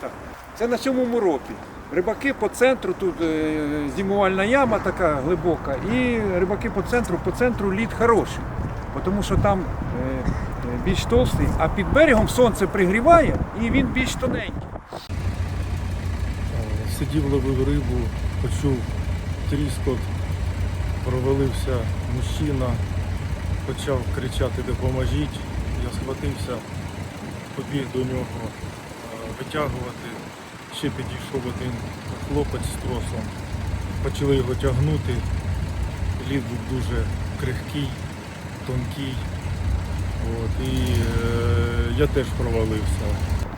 Так. Це на сьомому році. Рибаки по центру, тут е, зимувальна яма така глибока, і рибаки по центру, по центру лід хороший, тому що там е, е, більш товстий, а під берегом сонце пригріває і він більш тоненький. Сидів, ловив рибу, почув тріскот, провалився мужчина, почав кричати допоможіть. Я схватився, побіг до нього витягувати. Ще підійшов один хлопець з тросом. Почали його тягнути. Лід був дуже крихкий, тонкий. От, і е, я теж провалився.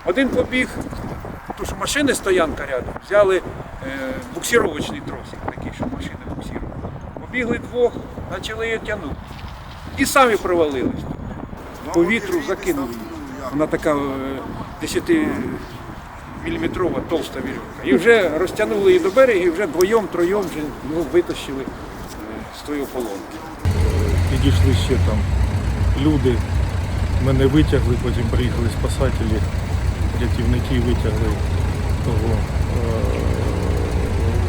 Один побіг, тому що машини стоянка рядом, взяли е, буксировочний тросик, такий, що машини буксирують. Побігли двох, почали її тягнути. І самі провалились. По вітру закинули. Вона така е, 10 міліметрова толста вірьовка. І вже розтягнули її до берега, і вже двоєм, троєм вже ну, витащили е, з тої полонки. Підійшли ще там люди, мене витягли, потім приїхали спасателі, рятівники витягли того е-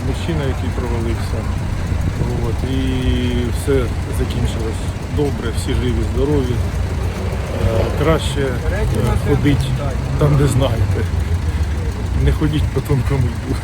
мужчина, який провалився. От, і все закінчилось добре, всі живі, здорові. Е, краще е, ходить там, де знаєте. Не ходіть по тонкому льду.